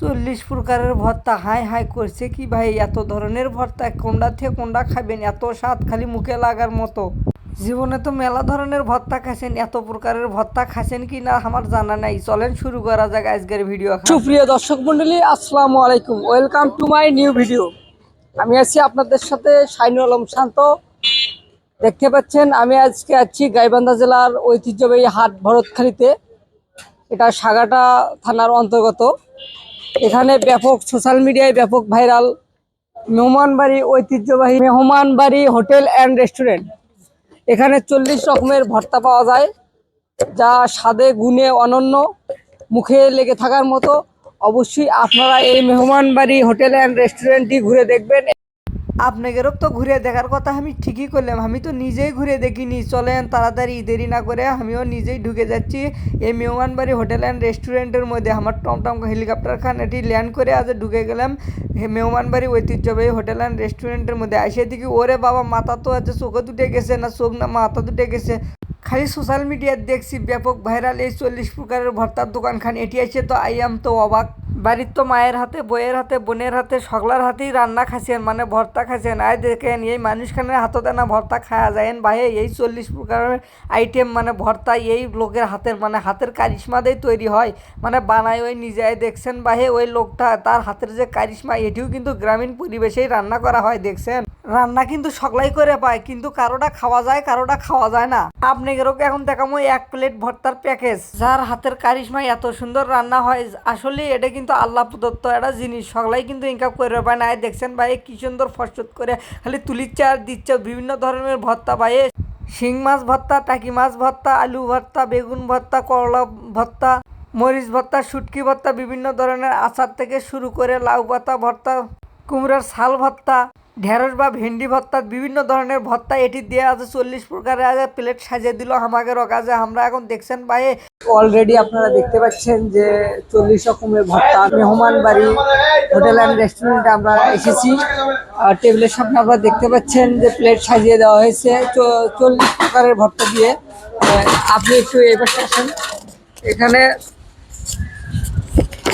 চল্লিশ প্রকারের ভর্তা হাই হাই করছে কি ভাই? এত ধরনের ভর্তা কোনটা থেকে কোনটা খাবেন এত স্বাদ খালি মুখে লাগার মতো। জীবনে তো মেলা ধরনের ভর্তা খাইছেন, এত প্রকারের ভর্তা খাইছেন কি না আমার জানা নাই। চলেন শুরু করা যাক আজকের ভিডিও সুপ্রিয় দর্শক মন্ডলী আসসালামু আলাইকুম। Welcome to my new video আমি আছি আপনাদের সাথে শাইনুল আলম শান্ত। দেখতে পাচ্ছেন, আমি আজকে আছি গাইবান্ধা জেলার ঐতিহ্যবাহী হাট ভরতখালিতে। এটা সাগাটা থানার অন্তর্গত। এখানে ব্যাপক সোশ্যাল মিডিয়ায় ব্যাপক ভাইরাল মেহমানবাড়ি, ঐতিহ্যবাহী মেহমানবাড়ি, হোটেল অ্যান্ড রেস্টুরেন্ট এখানে চল্লিশ রকমের ভর্তা পাওয়া যায়, যা স্বাদে গুণে অনন্য, মুখে লেগে থাকার মতো। অবশ্যই আপনারা এই মেহমানবাড়ি, হোটেল অ্যান্ড রেস্টুরেন্টটি ঘুরে দেখবেন। আপনাদেরও তো ঘুরে দেখার কথা আমি ঠিকই করলাম। আমি তো নিজেই ঘুরে দেখিনি। চলেন তাড়াতাড়ি, দেরি না করে আমিও নিজেই ঢুকে যাচ্ছি এই মেহমানবাড়ি হোটেল অ্যান্ড রেস্টুরেন্টের মধ্যে। আমার টমটম হেলিকপ্টার খান এটি ল্যান্ড করে আজ ঢুকে গেলাম মেহমানবাড়ি ঐতিহ্যবাহী হোটেল অ্যান্ড রেস্টুরেন্টের মধ্যে। আসে দেখি, ওরে বাবা, মাথা তো আছে চোখে দুটে গেছে না, চোখ না, মাথা দুটে গেছে। খালি সোশ্যাল মিডিয়ায় দেখছি ব্যাপক ভাইরাল এই চল্লিশ প্রকারের ভর্তার দোকানখান। এটি আছে তো, আই আম তো অবাক। বাড়ির তো মায়ের হাতে বইয়ের হাতে, বোনের হাতে, সকলার হাতেই রান্না খাচ্ছেন মানে ভর্তা খাচ্ছেন আয় দেখেন, এই মানুষখানের হাততে না ভর্তা খাওয়া যায় ভাই এই চল্লিশ প্রকারের আইটেম মানে ভর্তা এই লোকের হাতের মানে হাতের কারিশমা দিয়ে তৈরি হয়। মানে বানায় ওই নিজে দেখছেন বাহে, ওই লোকটা, তার হাতের যে কারিশমা, এটিও কিন্তু গ্রামীণ পরিবেশেই রান্না করা হয়, দেখছেন? রান্না কিন্তু সকলাই করে পায়, কিন্তু কারোটা খাওয়া যায়, কারোটা খাওয়া যায় না। আপনি এরকম এখন দেখামো এক প্লেট ভর্তার প্যাকেজ। যার হাতের কারিশমা এত সুন্দর রান্না হয় আসলে এটা কিন্তু আল্লাহ প্রদত্ত একটা জিনিস। সকলাই কিন্তু ইনকাম করে পায় না। দেখছেন ভাই, কি সুন্দর ফসত করে খালি তুলিচ্ছে আর দিচ্ছে, বিভিন্ন ধরনের ভর্তা ভাই। শিং মাছ ভর্তা, টাকি মাছ ভর্তা, আলু ভর্তা, বেগুন ভর্তা, করলা ভর্তা, মরিচ ভর্তা, শুটকি ভর্তা, বিভিন্ন ধরনের আচার থেকে শুরু করে লাউ পাতা ভর্তা, কুমড়োর শাল ভর্তা ঢেঁড়স বা ভেন্ডি ভর্তা, বিভিন্ন ধরনের ভর্তা এটি দিয়ে আছে। চল্লিশ প্রকারের আগে প্লেট সাজিয়ে দিল আমাকে কাজে আমরা এখন দেখছেন ভাই অলরেডি আপনারা দেখতে পাচ্ছেন যে চল্লিশ রকমের ভর্তা। মেহমান বাড়ি, হোটেল অ্যান্ড রেস্টুরেন্টে আমরা এসেছি। আর টেবিলের সামনে আপনারা দেখতে পাচ্ছেন যে প্লেট সাজিয়ে দেওয়া হয়েছে। চল্লিশ প্রকারের ভর্তা দিয়ে। আপনি একটু এই পাশে আসেন। এখানে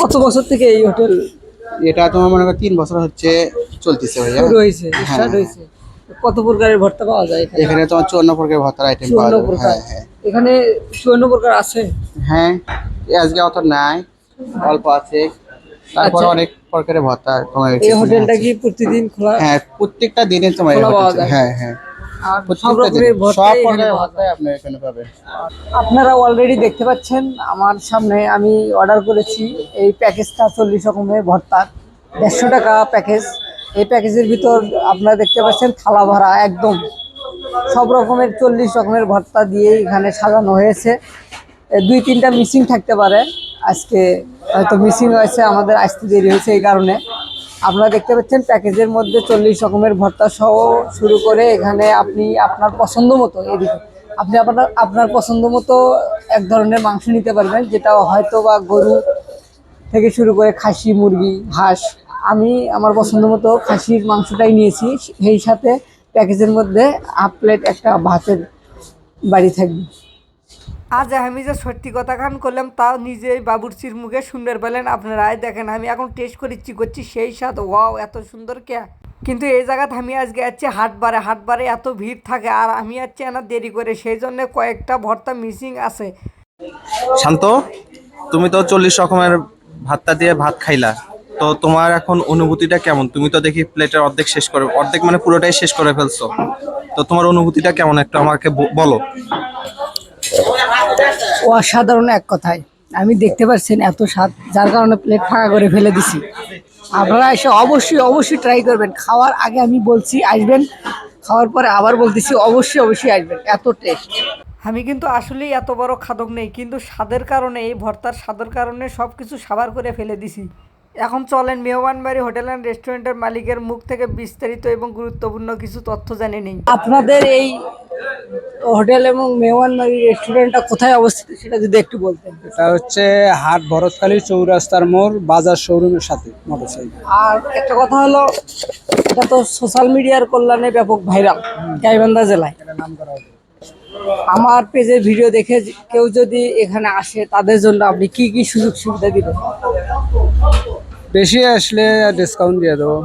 কত বছর থেকে এই হোটেল? এটা তোমার মনে করো তিন বছর হচ্ছে। চলতেছে ভাইয়া? শুরু হয়েছে হ্যাঁ, স্টার্ট হ্যাঁ। হয়েছে। কত প্রকারের ভর্তা পাওয়া যায় এখানে? তোমার চুয়ান্ন প্রকার ভর্তার আইটেম পাওয়া প্রকার। হ্যাঁ হ্যাঁ। এখানে চুয়ান্ন প্রকার আছে? হ্যাঁ আজকে অত নাই অল্প আছে। তারপর আচ্ছা। অনেক প্রকারের ভর্তা তোমার এই হোটেলটা কি প্রতিদিন খোলা? হ্যাঁ প্রত্যেকটা দিনে তোমার যায়? হ্যাঁ হ্যাঁ। প্রকারের যায়। আপনারা অলরেডি দেখতে পাচ্ছেন আমার সামনে আমি অর্ডার করেছি। এই প্যাকেজটা চল্লিশ রকমের ভর্তা। দেড়শো টাকা প্যাকেজ এই প্যাকেজের ভিতর আপনারা দেখতে পাচ্ছেন থালা ভরা একদম। সব রকমের চল্লিশ রকমের ভর্তা দিয়ে এখানে সাজানো হয়েছে। দুই তিনটা মিসিং থাকতে পারে। আজকে হয়তো মিসিং হয়েছে, আমাদের আসতে দেরি হয়েছে এই কারণে। আপনারা দেখতে পাচ্ছেন প্যাকেজের মধ্যে চল্লিশ রকমের ভর্তা সহ শুরু করে এখানে আপনি আপনার পছন্দ মতো এদিকে, আপনি আপনার আপনার পছন্দ মতো এক ধরনের মাংস নিতে পারবেন, যেটা হয়তো বা গরু থেকে শুরু করে খাসি, মুরগি, হাঁস আমি আমার পছন্দ মতো খাসির মাংসটাই নিয়েছি। সেই সাথে প্যাকেজের মধ্যে হাফ প্লেট একটা ভাতের বাড়ি থাকবে। আজ আমি যে সত্যি কথা খান করলাম তাও নিজেই বাবুরচির মুখে সুন্দর পেলেন আপনারা। আয় দেখেন আমি এখন টেস্ট করেছি করছি সেই স্বাদ ওয়াও এত সুন্দর কে? কিন্তু এই জায়গাতে আমি আজকে যাচ্ছি হাটবারে। হাটবারে এত ভিড় থাকে আর আমি যাচ্ছি না দেরি করে সেই জন্য কয়েকটা ভর্তা মিসিং আছে। শান্ত তুমি তো চল্লিশ রকমের ভাতটা দিয়ে ভাত খাইলা। তো তোমার এখন অনুভূতিটা কেমন? তুমি তো দেখি প্লেটের অর্ধেক শেষ করে অর্ধেক মানে পুরোটাই শেষ করে ফেলছো। তো তোমার অনুভূতিটা কেমন? একটু আমাকে ব- বলো। অসাধারণ এক কথায়। আমি দেখতে পাচ্ছেন এত স্বাদ যার কারণে প্লেট ফাঁকা করে ফেলে দিছি। আপনারা এসে অবশ্যই অবশ্যই ট্রাই করবেন। খাওয়ার আগে আমি বলছি আসবেন। খাওয়ার পরে আবার বলতেছি অবশ্যই অবশ্যই আসবেন। এত টেস্ট আমি কিন্তু আসলেই এত বড় খাদক নেই কিন্তু স্বাদের কারণে এই ভর্তার স্বাদের কারণে সব কিছু সাবার করে ফেলে দিছি। এখন চলেন মেহমানবাড়ি হোটেল অ্যান্ড রেস্টুরেন্টের মালিকের মুখ থেকে বিস্তারিত এবং গুরুত্বপূর্ণ কিছু তথ্য জেনে নিই আপনাদের এই হোটেল এবং মেহমানবাড়ি রেস্টুরেন্টটা কোথায় অবস্থিত সেটা যদি একটু বলতেন। এটা হচ্ছে হাট ভরতখালী চৌরাস্তার মোড় বাজার শোরুমের সাথে মোটরসাইকেল আর একটা কথা হলো এটা তো সোশ্যাল মিডিয়ার কল্যাণে ব্যাপক ভাইরাল গাইবান্ধা জেলায়। আমার পেজের ভিডিও দেখে কেউ যদি এখানে আসে তাদের জন্য আপনি কি কি সুযোগ সুবিধা দিবেন? বেশি আসলে ডিসকাউন্ট দিয়ে দেবো।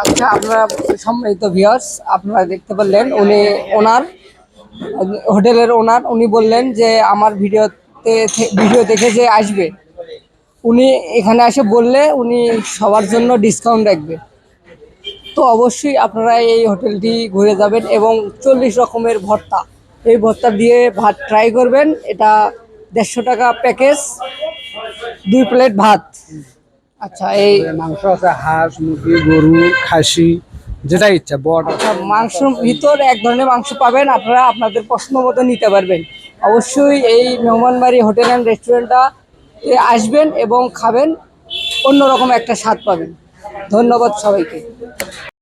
আচ্ছা আপনারা সম্মানিত ভিউয়ার্স আপনারা দেখতে পারলেন, উনি ওনার, হোটেলের ওনার, উনি বললেন যে আমার ভিডিওতে ভিডিও দেখে যে আসবে, উনি এখানে এসে বললে উনি সবার জন্য ডিসকাউন্ট রাখবে। তো অবশ্যই আপনারা এই হোটেলটি ঘুরে যাবেন এবং চল্লিশ রকমের ভর্তা, এই ভর্তা দিয়ে ভাত ট্রাই করবেন, এটা দেড়শো টাকা প্যাকেজ দুই প্লেট ভাত। আচ্ছা এই মাংস আছে হাঁস মুরগি গরু খাসি যেটা ইচ্ছা বট। আচ্ছা মাংসর ভিতর এক ধরনের মাংস পাবেন আপনারা আপনাদের পছন্দ মতো নিতে পারবেন। অবশ্যই এই মেহমানবাড়ি হোটেল অ্যান্ড রেস্টুরেন্টটা আসবেন এবং খাবেন অন্যরকম একটা স্বাদ পাবেন। ধন্যবাদ সবাইকে।